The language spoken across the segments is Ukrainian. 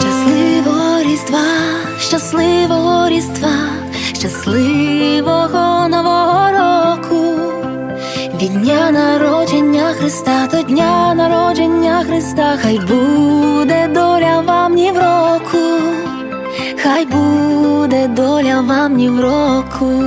Щасливого різдва, щасливого різдва, щасливого нового року, від дня народження Христа до дня народження Христа, хай буде доля вам ні в року, хай буде доля вам ні в року.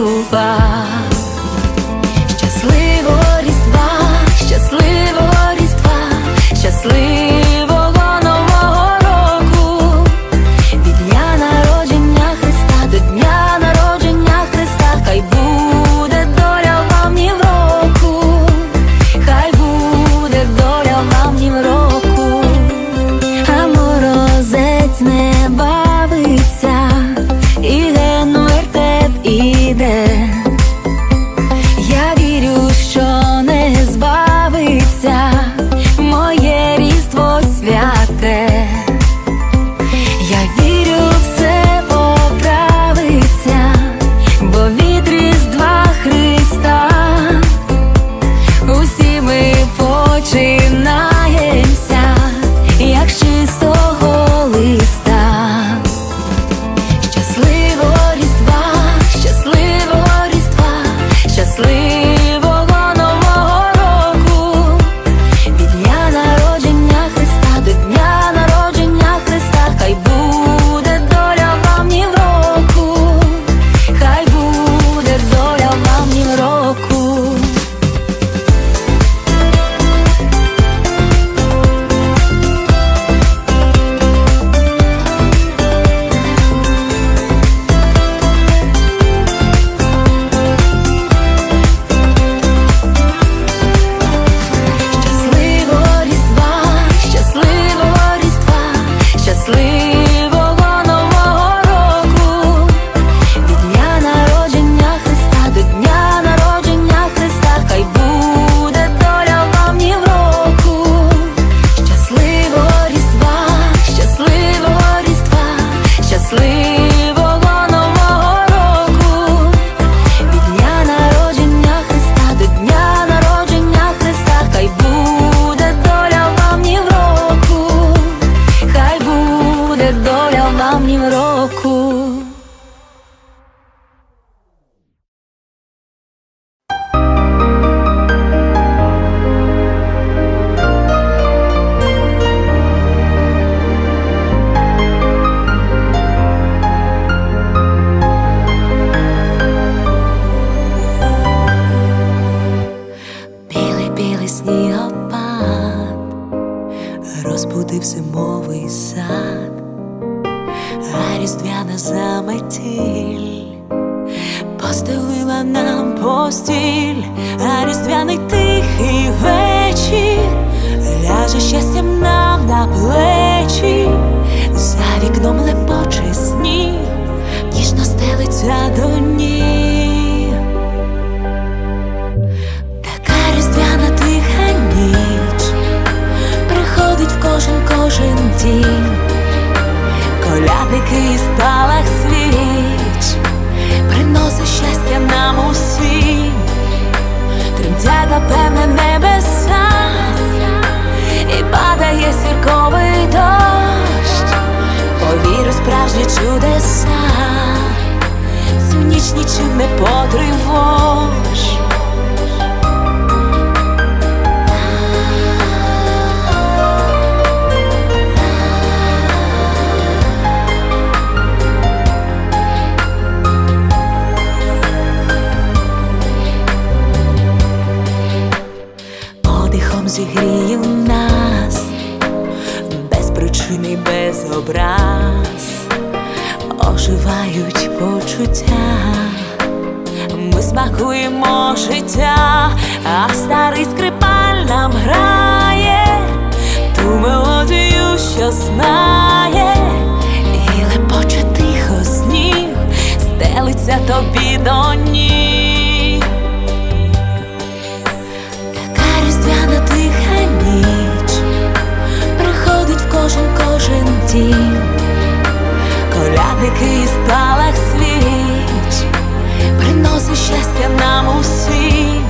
出发 збудив зимовий сад, а різдвяна заметіль постелила нам постіль, а різдвяний тихий вечір ляже щастям нам на плечі, за вікном лепоче сніг, ніжно стелиться до ніг. кожен, кожен дім, колядики і спалах свіч, приносить щастя нам усім, тремтять напевне небеса, і падає сірковий дощ, повірю справжні чудеса, цю ніч нічим не потривож. дикий спалах свіч, приносить щастя нам усім,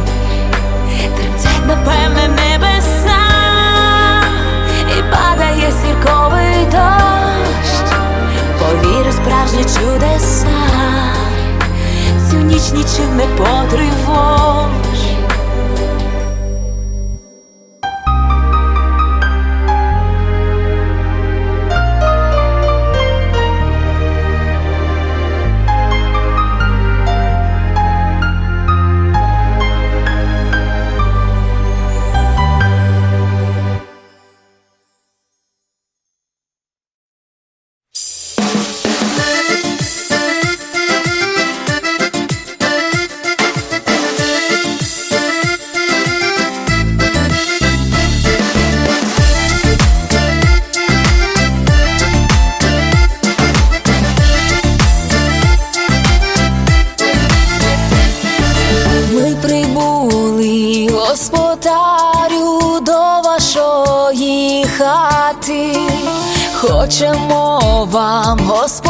тремтять, напевне, небеса, і падає сірковий дощ, повірю справжні чудеса, цю ніч нічим не потривог. Пишемо мова Господь.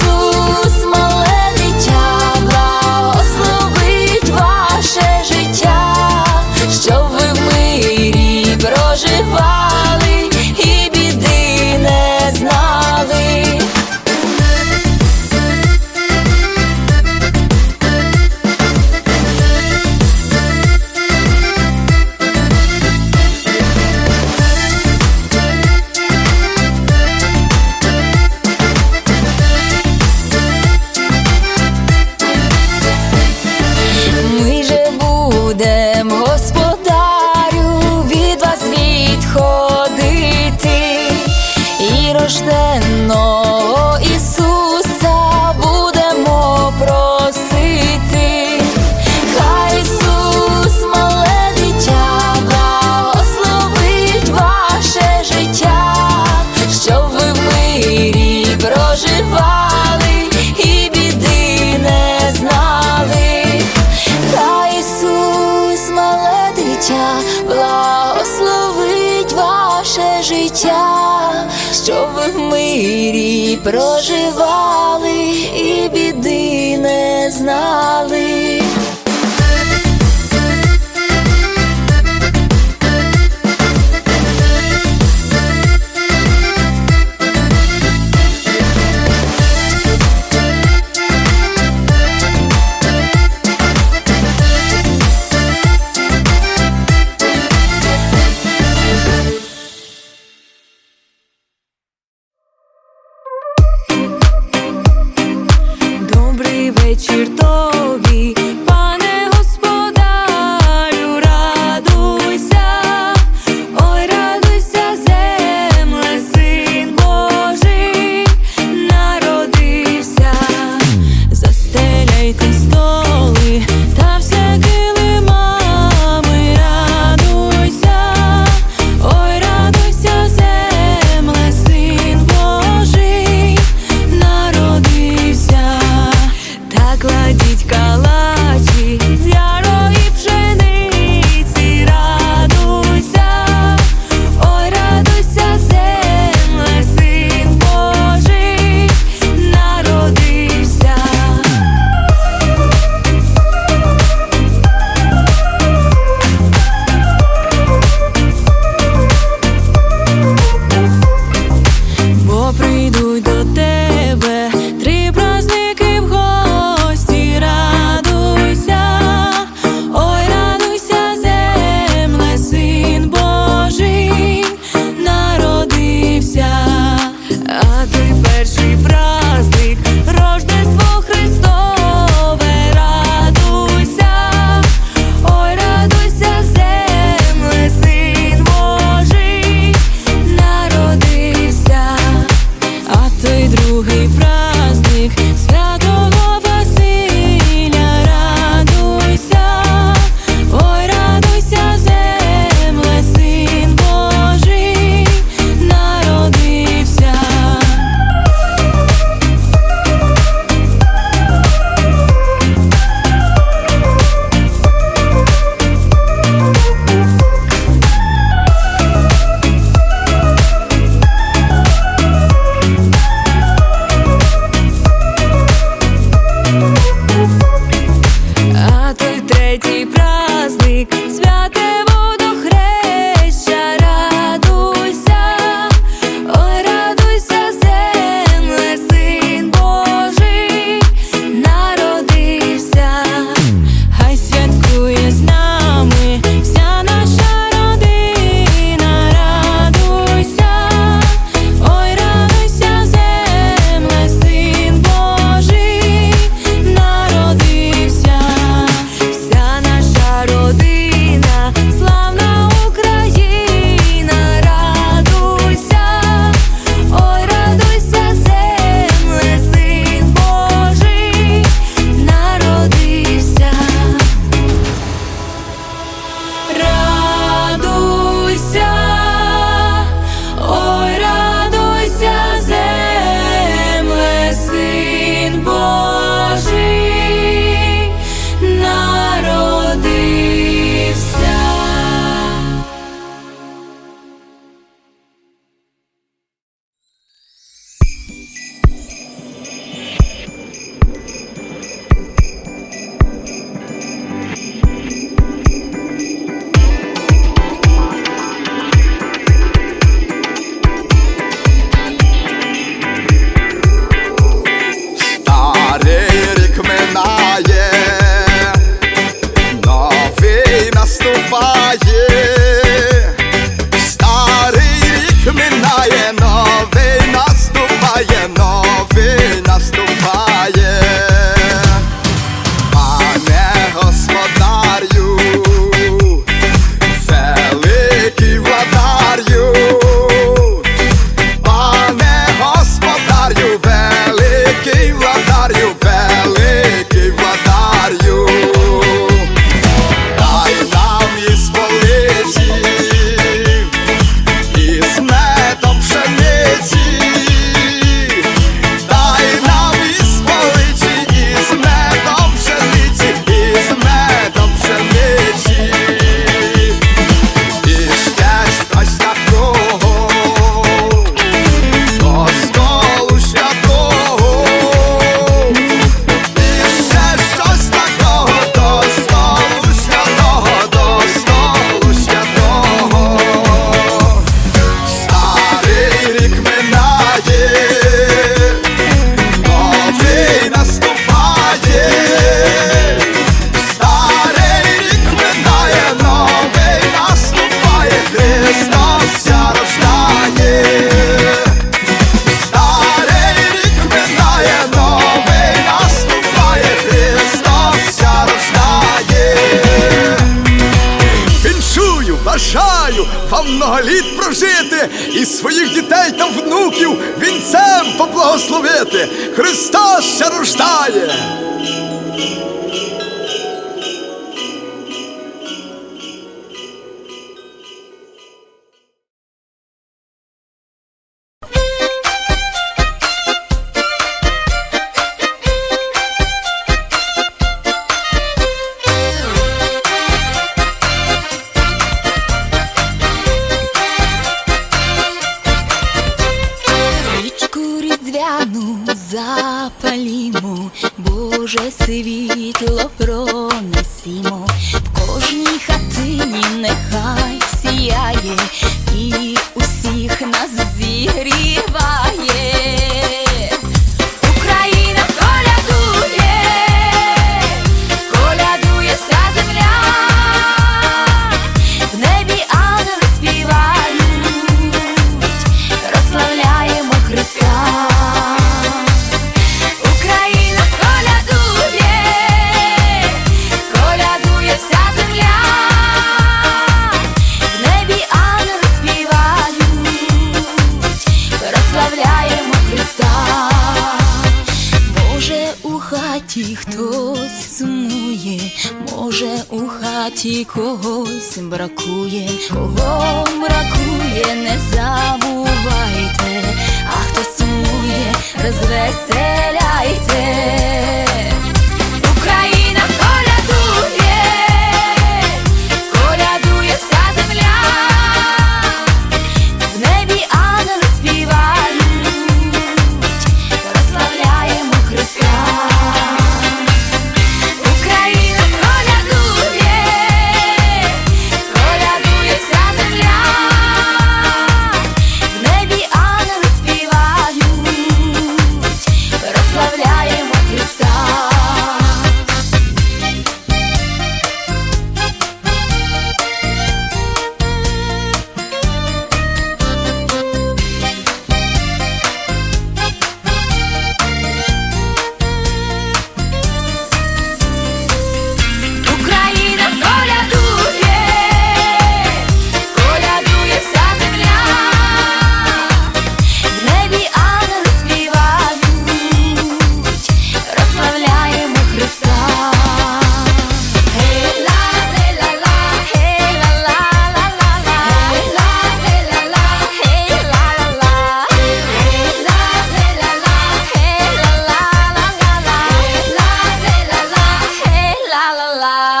la la la.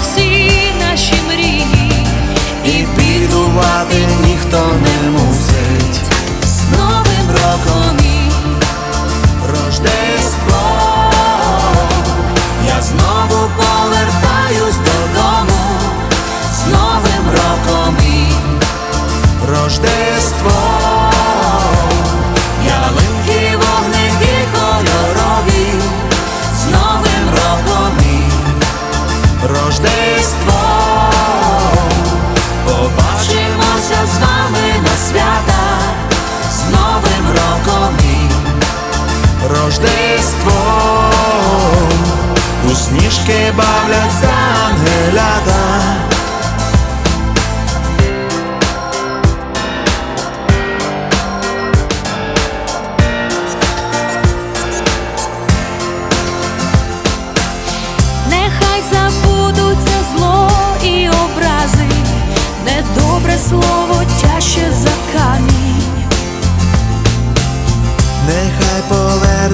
всі наші мрії і підувати.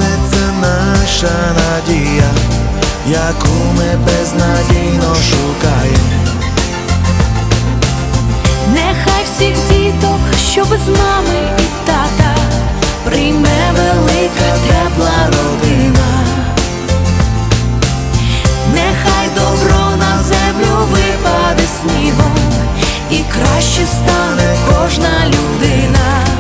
Галя це наша надія, яку ми безнадійно шукаємо. Нехай всіх діток, що з нами і тата, прийме велика тепла родина, нехай добро на землю випаде снігом, і краще стане кожна людина.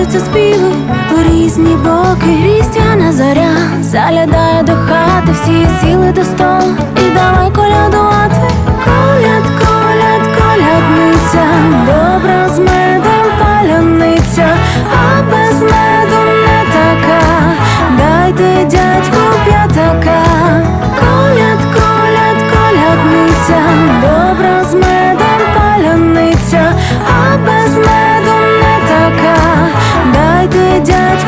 Носяться співи у різні боки, різдвяна зоря заглядає до хати, всі сіли до столу і давай колядувати. Коляд, коляд, колядниця, добра з медом паляниця, а без меду не така. Дайте дядьку п'ятака, коляд, коляд, колядниця, добра. जा